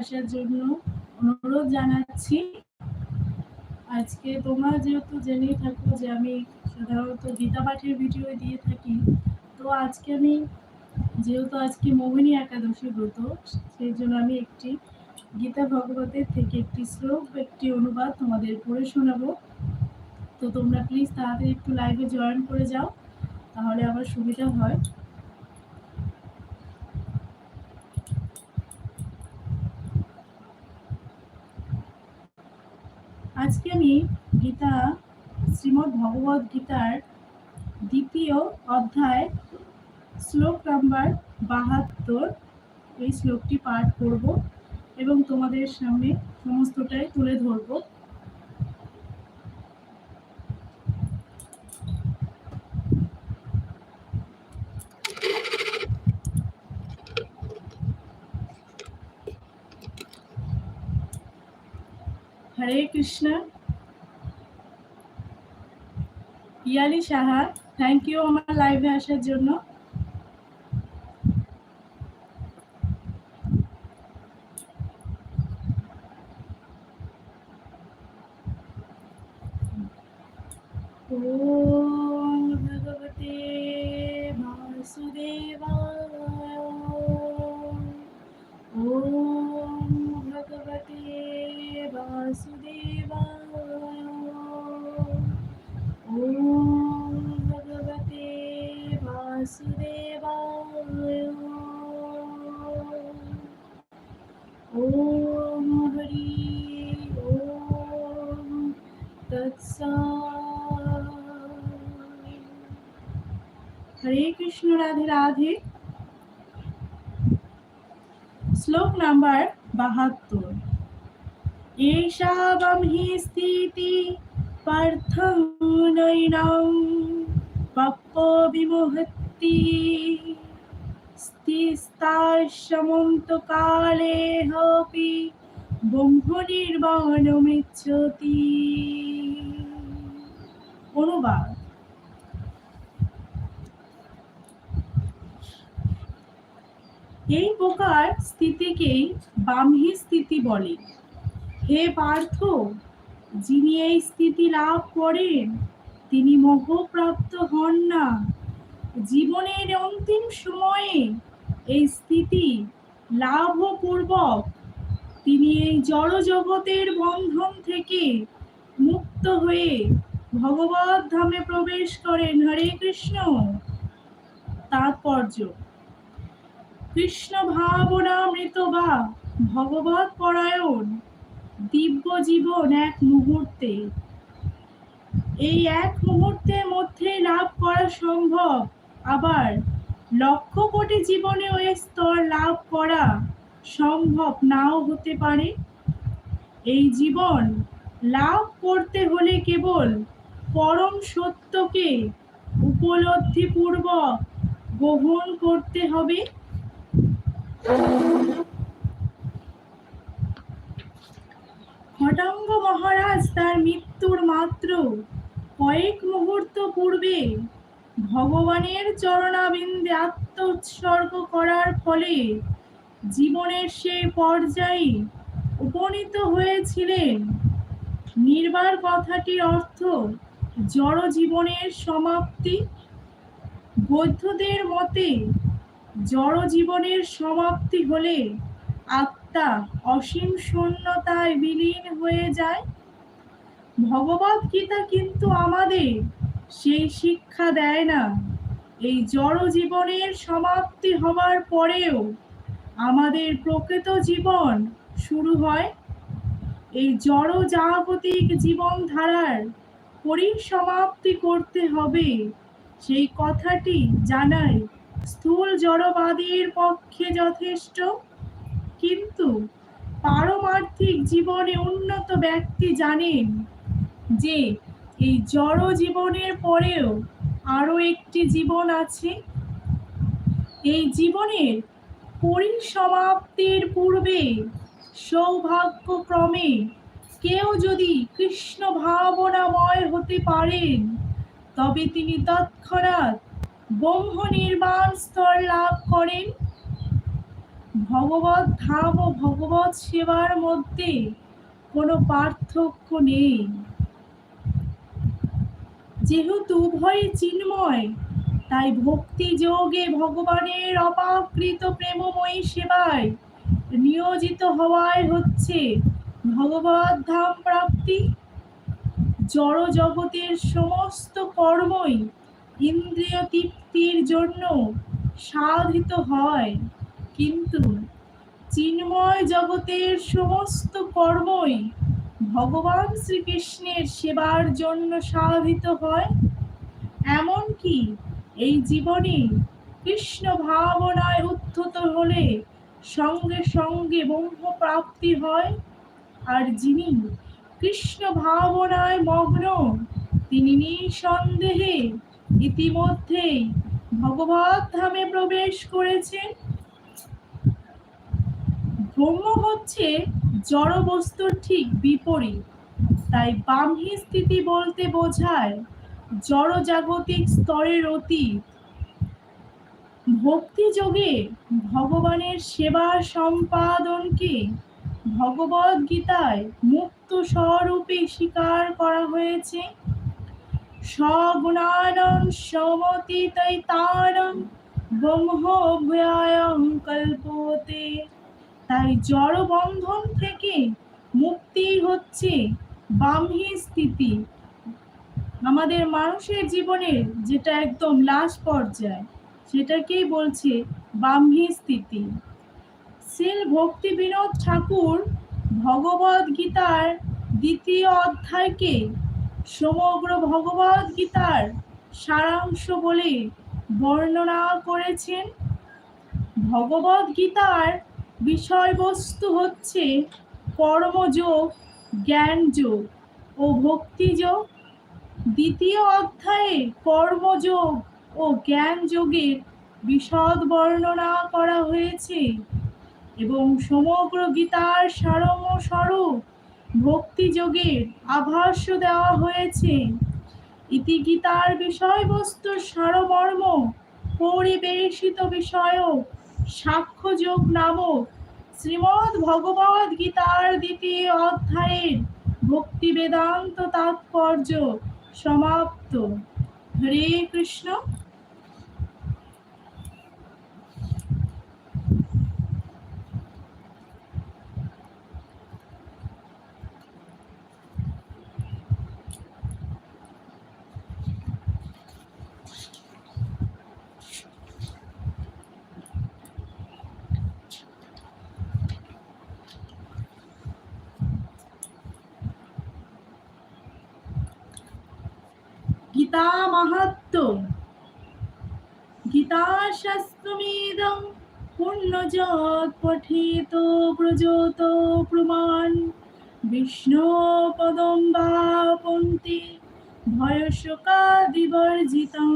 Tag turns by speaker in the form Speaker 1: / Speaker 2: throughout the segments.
Speaker 1: আসার জন্য অনুরোধ জানাচ্ছি আজকে তোমরা যেহেতু জেনেই থাকো যে আমি সাধারণত গীতা পাঠের ভিডিও দিয়ে থাকি তো আজকে আমি যেহেতু আজকে মোহিনী একাদশী ব্রত সেই জন্য আমি একটি গীতা ভগবতের থেকে একটি শ্লোক একটি অনুবাদ তোমাদের পড়ে শোনাবো তো তোমরা প্লিজ তাড়াতাড়ি একটু লাইভে জয়েন করে যাও তাহলে আমার সুবিধা হয় আজকে আমি গীতা শ্রীমদ্ ভগবত গীতার দ্বিতীয় অধ্যায় শ্লোক নাম্বার বাহাত্তর এই শ্লোকটি পাঠ করব এবং তোমাদের সামনে সমস্তটাই তুলে ধরবো হরে কৃষ্ণ পিয়ালি সাহা থ্যাংক ইউ আমার লাইভে আসার জন্য কৃষ্ণ রাধে রাধে শ্লোক নাম্বার বাহাত্তর এষাবম হি স্থিতি পার্থ নৈনং পক্ক বিমোহতি স্থিস্তাশমন্তকালেহপি ব্রহ্মনির্বাণমিচ্ছতি অনুবাদ এই প্রকার স্থিতিকেই বামহি স্থিতি বলে হে পার্থ যিনি এই স্থিতি লাভ করেন তিনি মোহপ্রাপ্ত হন না জীবনের অন্তিম সময়ে এই স্থিতি লাভপূর্বক তিনি এই জড়জগতের বন্ধন থেকে মুক্ত হয়ে ভগবত ধামে প্রবেশ করেন হরে কৃষ্ণ তাৎপর্য কৃষ্ণ ভাবনামৃত বা ভগবত পরায়ণ দিব্য জীবন এক মুহূর্তে এই এক মুহূর্তের মধ্যে লাভ করা সম্ভব আবার লক্ষ কোটি জীবনে ওই স্তর লাভ করা সম্ভব নাও হতে পারে এই জীবন লাভ করতে হলে কেবল পরম সত্যকে উপলব্ধিপূর্বক গ্রহণ করতে হবে খটঙ্গ মহারাজ তার মৃত্যুর মাত্র কয়েক মুহূর্ত পূর্বে ভগবানের চরণাবিন্দে আত্মোৎসর্গ করার ফলে জীবনের সেই পর্যায়ে উপনীত হয়েছিলেন নির্বার কথাটির অর্থ জড় জীবনের সমাপ্তি বৌদ্ধদের মতে জড় জীবনের সমাপ্তি হলে আত্মা অসীম শূন্যতায় বিলীন হয়ে যায় ভগবত গীতা কিন্তু আমাদের সেই শিক্ষা দেয় না এই জড় জীবনের সমাপ্তি হওয়ার পরেও আমাদের প্রকৃত জীবন শুরু হয় এই জড় জাগতিক জীবনধারার পরিসমাপ্তি করতে হবে সেই কথাটি জানায় স্থূল জড়বাদীর পক্ষে যথেষ্ট কিন্তু পারমার্থিক জীবনে উন্নত ব্যক্তি জানেন যে এই জড় জীবনের পরেও আরও একটি জীবন আছে এই জীবনের পরিসমাপ্তির পূর্বে সৌভাগ্যক্রমে কেউ যদি কৃষ্ণ ভাবনাময় হতে পারেন তবে তিনি তৎক্ষণাৎ ব্রহ্ম নির্বাণ স্তর লাভ করেন ভগবত ধাম ও ভগবত সেবার মধ্যে কোনো পার্থক্য নেই যেহেতু উভয় চিন্ময় তাই ভক্তি যোগে ভগবানের অপাকৃত প্রেমময়ী সেবায় নিয়োজিত হওয়ায় হচ্ছে ভগবত ধাম প্রাপ্তি জড় জগতের সমস্ত কর্মই ইন্দ্রিয় তৃপ্তির জন্য সাধিত হয় কিন্তু চিন্ময় জগতের সমস্ত কর্মই ভগবান শ্রীকৃষ্ণের সেবার জন্য সাধিত হয় এমনকি এই জীবনে কৃষ্ণ ভাবনায় উত্থত হলে সঙ্গে সঙ্গে ব্রহ্ম প্রাপ্তি হয় আর যিনি কৃষ্ণ ভাবনায় মগ্ন তিনি নিঃসন্দেহে ইতিমধ্যেই ভগবত ধামে প্রবেশ করেছেন ব্রহ্ম হচ্ছে জড় বস্তুর ঠিক বিপরীত তাই বামহী স্থিতি বলতে বোঝায় জড় জাগতিক স্তরের অতীত ভক্তিযোগে ভগবানের সেবা সম্পাদনকে ভগবদ্গীতায় মুক্ত স্বরূপে স্বীকার করা হয়েছে সগুণানং সমতিতৈতারং ব্রহ্মব্যায়ম কল্পতে তাই জড় বন্ধন থেকে মুক্তি হচ্ছে বামহি স্থিতি আমাদের মানুষের জীবনের যেটা একদম লাশ পর্যায় সেটাকেই বলছে বামহি স্থিতি শ্রীল ভক্তি বিনোদ ঠাকুর ভগবদ গীতার দ্বিতীয় অধ্যায়কে সমগ্র ভগবদ গীতার সারাংশ বলে বর্ণনা করেছেন ভগবদ গীতার বিষয়বস্তু হচ্ছে কর্মযোগ জ্ঞানযোগ ও ভক্তিযোগ দ্বিতীয় অধ্যায়ে কর্মযোগ ও জ্ঞানযোগের বিশদ বর্ণনা করা হয়েছে এবং সমগ্র গীতার সারম স্বরূপ যোগের আভাস দেওয়া হয়েছে ইতি গীতার বিষয়বস্তু সারমর্ম পরিবেশিত বিষয়ক সাক্ষ্যযোগ নামক শ্রীমদ্ ভগবদ্ গীতার দ্বিতীয় অধ্যায়ের ভক্তি বেদান্ত তাৎপর্য সমাপ্ত হরে কৃষ্ণ গীতা মাহাত্ম গীতা শাস্ত্রমিদং পূর্ণজত পঠিত প্রজত প্রমাণ বিষ্ণু পদম বা পন্থী ভয়সকাদিবর্জিতম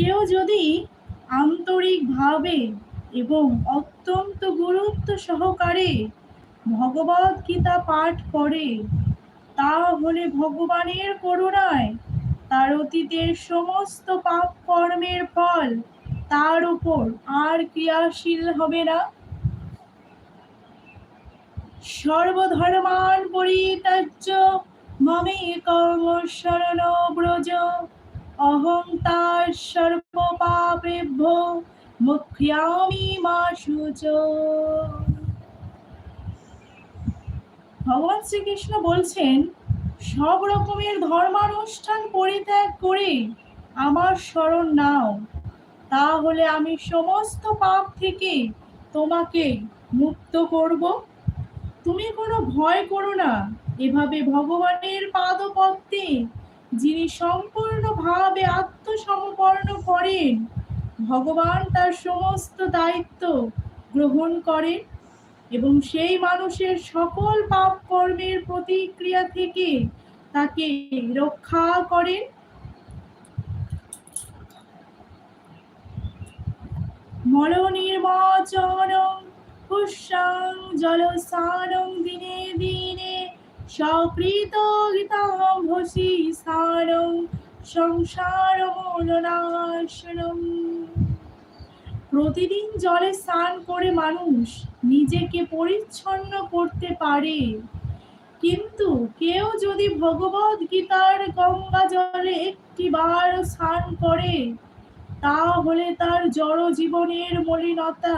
Speaker 1: কেউ যদি আন্তরিকভাবে এবং অত্যন্ত গুরুত্ব সহকারে ভগবত গীতা পাঠ করে তাহলে ভগবানের করুণায় তার অতীতের সমস্ত পাপ কর্মের ফল তার উপর আর ক্রিয়াশীল হবে না সর্বধর্মান পরিত্যাজ্য মমে কর্ম শরণ ব্রজ অহংতার সর্বপাপেভ্য মুখ্যামি মাসুচ ভগবান শ্রীকৃষ্ণ বলছেন সব রকমের ধর্মানুষ্ঠান পরিত্যাগ করে আমার স্মরণ নাও তাহলে আমি সমস্ত পাপ থেকে তোমাকে মুক্ত করব তুমি কোনো ভয় করো না এভাবে ভগবানের পাদপত্রে যিনি সম্পূর্ণভাবে আত্মসমপর্ণ করেন ভগবান তার সমস্ত দায়িত্ব গ্রহণ করেন এবং সেই মানুষের সকল পাপ কর্মের প্রতিক্রিয়া থেকে তাকে রক্ষা করেন মল নির্বাচন পুষ্যাং জলসানং দিনে দিনে সকৃতগিতাভসি সারং সংসার মূলনাশনম প্রতিদিন জলে স্নান করে মানুষ নিজেকে পরিচ্ছন্ন করতে পারে কিন্তু কেউ যদি ভগবদ গীতার গঙ্গা জলে একটি বার স্নান করে তাহলে তার জড় জীবনের মলিনতা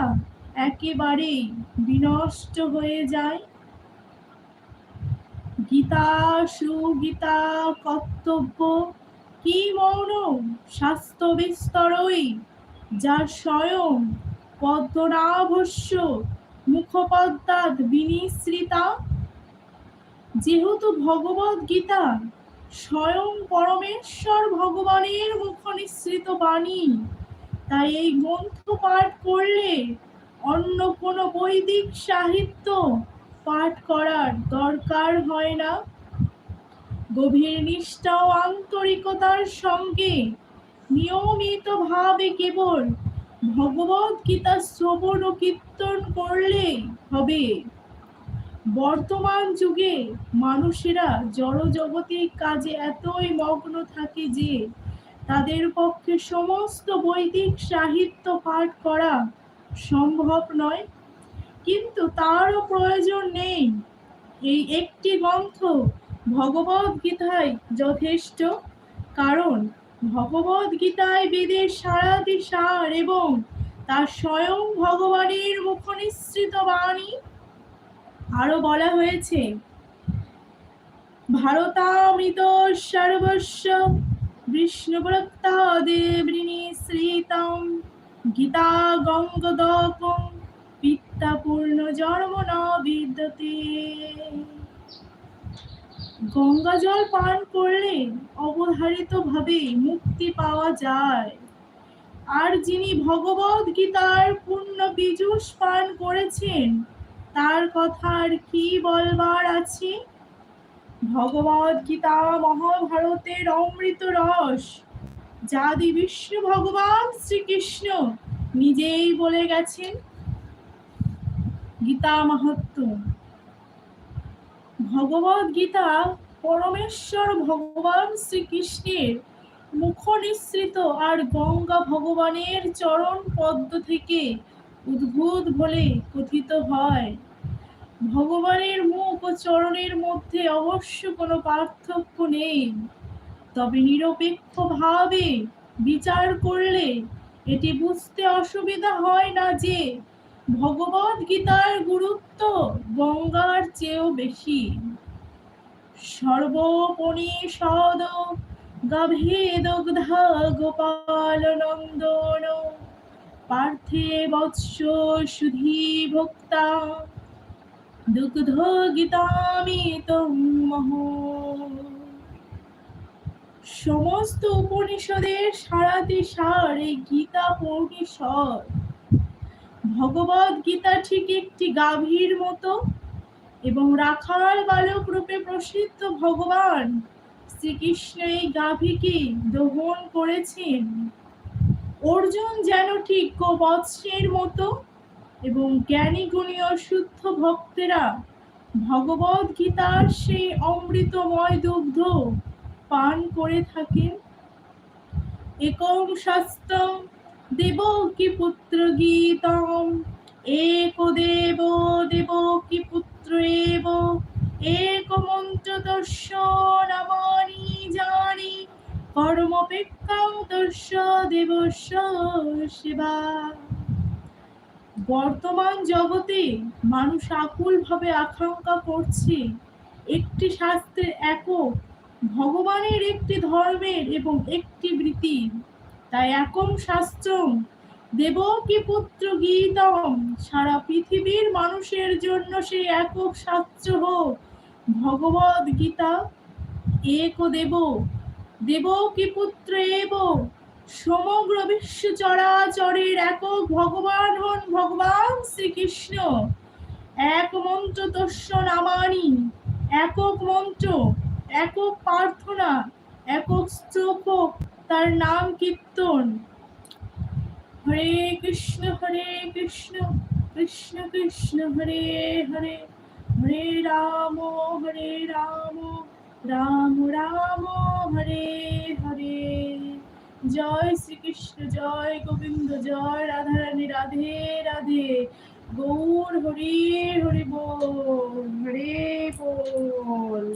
Speaker 1: একেবারেই বিনষ্ট হয়ে যায় গীতা সুগীতা কর্তব্য কি মৌন স্বাস্থ্য বিস্তরই যা স্বয়ং পদ্মনাভস্য মুখপদ্মাদ বিনিশ্রিতা যেহেতু ভগবত গীতা স্বয়ং পরমেশ্বর ভগবানের মুখ নিঃসৃত বাণী তাই এই গ্রন্থ পাঠ করলে অন্য কোনো বৈদিক সাহিত্য পাঠ করার দরকার হয় না গভীর নিষ্ঠা ও আন্তরিকতার সঙ্গে নিয়মিতভাবে কেবল ভগবত গীতা শ্রবণ ও কীর্তন করলে হবে বর্তমান যুগে মানুষেরা জড়জগতের কাজে এতই মগ্ন থাকে যে তাদের পক্ষে সমস্ত বৈদিক সাহিত্য পাঠ করা সম্ভব নয় কিন্তু তারও প্রয়োজন নেই এই একটি গ্রন্থ ভগবদ গীতায় যথেষ্ট কারণ ভগবদ গীতায় বেদের সারা দিশার এবং তার স্বয়ং ভগবানের মুখনিসৃত বাণী আরো বলা হয়েছে ভারতামৃত সর্বস্ব দেবৃণী শ্রীতম গীতা গঙ্গদকম পিত্তাপূর্ণ জন্ম নবিদ্যতে গঙ্গা জল পান করলে অবধারিতভাবে মুক্তি পাওয়া যায় আর যিনি ভগবত গীতার পূর্ণ বিজুষ পান করেছেন তার কথা আর কি বলবার আছে ভগবত গীতা মহাভারতের অমৃত রস যাদি বিষ্ণু ভগবান শ্রীকৃষ্ণ নিজেই বলে গেছেন গীতা মাহাত্ম ভগবত গীতা পরমেশ্বর ভগবান শ্রীকৃষ্ণের মুখ নিঃসৃত আর গঙ্গা ভগবানের চরণ পদ্ম থেকে উদ্ভূত বলে কথিত হয় ভগবানের মুখ ও চরণের মধ্যে অবশ্য কোনো পার্থক্য নেই তবে নিরপেক্ষভাবে বিচার করলে এটি বুঝতে অসুবিধা হয় না যে ভগবদ গীতার গুরুত্ব গঙ্গার চেয়েও বেশি সর্বোপনিষদ দগ্ধ গোপাল নন্দন পার্থে বৎস সুধি ভোক্তা দুগ্ধ গীতামিত সমস্ত উপনিষদের সারাতে সার এই গীতা পৌনিষদ ভগবদ গীতা ঠিক একটি গাভীর মতো এবং রাখাল বালক রূপে প্রসিদ্ধ ভগবান শ্রীকৃষ্ণ এই গাভীকে দহন করেছেন অর্জুন যেন ঠিক গোবৎসের মতো এবং জ্ঞানী গুণীয় শুদ্ধ ভক্তেরা ভগবদ গীতার সেই অমৃতময় দুগ্ধ পান করে থাকেন একং শাস্ত্র দেব কি পুত্র গীতম এক দেব দেব কি পুত্র এব এক মন্ত্র দর্শন জানি কর্মপেক্ষাং দর্শ দেবস্য সেবা বর্তমান জগতে মানুষ আকুলভাবে আকাঙ্ক্ষা করছে একটি শাস্ত্রের একক ভগবানের একটি ধর্মের এবং একটি বৃত্তির তাই একম শাস্ত্রম দেব কি পুত্র গীতম সারা পৃথিবীর মানুষের জন্য সেই একক শাস্ত্র হোক ভগবদ গীতা এক দেব দেব কি পুত্র এব সমগ্র বিশ্ব চরাচরের একক ভগবান হন ভগবান শ্রীকৃষ্ণ এক মন্ত্র তস্য নামানি একক মন্ত্র একক প্রার্থনা একক স্তোক তার নাম কীর্তন হরে কৃষ্ণ হরে কৃষ্ণ কৃষ্ণ কৃষ্ণ হরে হরে হরে রাম হরে রাম রাম রাম হরে হরে জয় শ্রীকৃষ্ণ জয় গোবিন্দ জয় রাধারানী রাধে রাধে গৌর হরি হরি বল হরে বল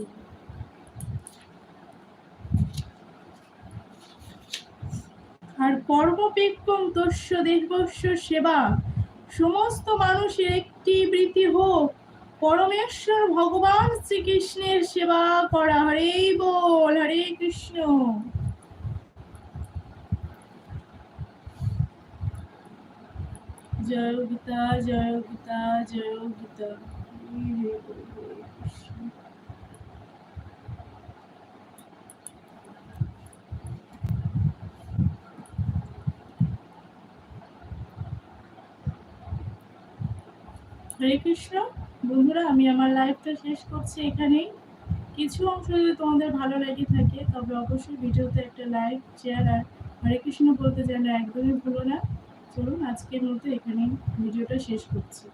Speaker 1: আর কর্মপেক্ষম তস্য দেশবস্য সেবা সমস্ত মানুষের একটি বৃত্তি হোক পরমেশ্বর ভগবান শ্রীকৃষ্ণের সেবা করা হরে বল হরে কৃষ্ণ জয় গীতা জয় গীতা জয় গীতা হরে কৃষ্ণ বন্ধুরা আমি আমার লাইভটা শেষ করছি এখানেই কিছু অংশ যদি তোমাদের ভালো লাগে থাকে তবে অবশ্যই ভিডিওতে একটা লাইক শেয়ার আর হরে কৃষ্ণ বলতে যেন একদমই ভুলো না চলুন আজকের মতো এখানেই ভিডিওটা শেষ করছি